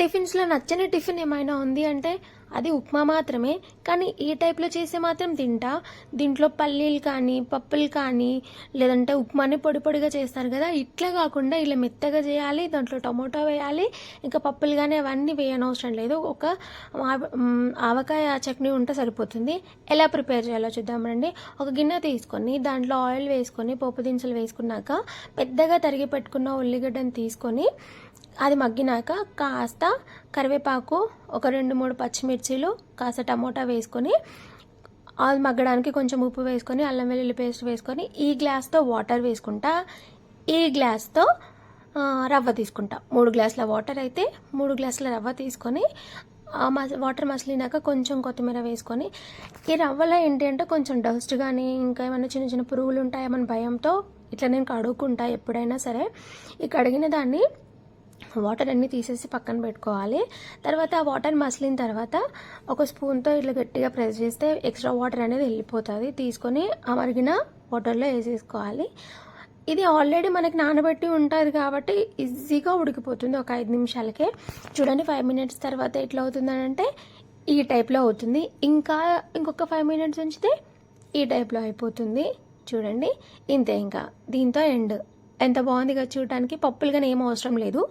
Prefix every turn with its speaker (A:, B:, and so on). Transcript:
A: టిఫిన్స్లో నచ్చని టిఫిన్ ఏమైనా ఉంది అంటే అది ఉప్మా మాత్రమే. కానీ ఈ టైప్లో చేస్తే మాత్రం తింటా. దీంట్లో పల్లీలు కానీ పప్పులు కానీ లేదంటే ఉప్మాని పొడి పొడిగా చేస్తారు కదా. ఇట్లా కాకుండా ఇలా మెత్తగా చేయాలి దాంట్లో టమోటా వేయాలి ఇంకా పప్పులు కానీ అవన్నీ వేయనవసరం లేదు. ఒక ఆవకాయ చట్నీ ఉంటే సరిపోతుంది. ఎలా ప్రిపేర్ చేయాలో చూద్దాం రండి. ఒక గిన్నె తీసుకొని దాంట్లో ఆయిల్ వేసుకొని పోపు దినుసులు వేసుకున్నాక పెద్దగా తరిగి పెట్టుకున్న ఉల్లిగడ్డను తీసుకొని అది మగ్గినాక కాస్త కరివేపాకు ఒక రెండు మూడు పచ్చిమిర్చీలు కాస్త టమోటా వేసుకొని అది మగ్గడానికి కొంచెం ఉప్పు వేసుకొని అల్లం వెల్లుల్లి పేస్ట్ వేసుకొని ఈ గ్లాస్తో వాటర్ వేసుకుంటా. ఈ గ్లాస్తో రవ్వ తీసుకుంటా. మూడు గ్లాసుల వాటర్ అయితే మూడు గ్లాసుల రవ్వ తీసుకొని వాటర్ మసిలినాక కొంచెం కొత్తిమీర వేసుకొని ఈ రవ్వలో ఏంటి అంటే కొంచెం డస్ట్ కానీ ఇంకా ఏమైనా చిన్న చిన్న పురుగులు ఉంటాయేమని భయంతో ఇట్లా నేను కడుక్కుంటా ఎప్పుడైనా సరే. ఈ కడిగిన దాన్ని వాటర్ అన్నీ తీసేసి పక్కన పెట్టుకోవాలి. తర్వాత ఆ వాటర్ మసిలిన తర్వాత ఒక స్పూన్తో ఇట్లా గట్టిగా ప్రెస్ చేస్తే ఎక్స్ట్రా వాటర్ అనేది వెళ్ళిపోతుంది. తీసుకొని ఆ మరిగిన వాటర్లో వేసేసుకోవాలి. ఇది ఆల్రెడీ మనకి నానబెట్టి ఉంటుంది కాబట్టి ఈజీగా ఉడికిపోతుంది ఒక ఐదు నిమిషాలకే. చూడండి ఫైవ్ మినిట్స్ తర్వాత ఎట్లా అవుతుందని అంటే ఈ టైప్లో అవుతుంది. ఇంకా ఇంకొక ఫైవ్ మినిట్స్ ఉంచితే ఈ టైప్లో అయిపోతుంది. చూడండి. ఇంతే ఇంకా. దీంతో ఎండ్. ఎంత బాగుంది కదా చూడటానికి. పప్పులుగానే ఏం అవసరం లేదు.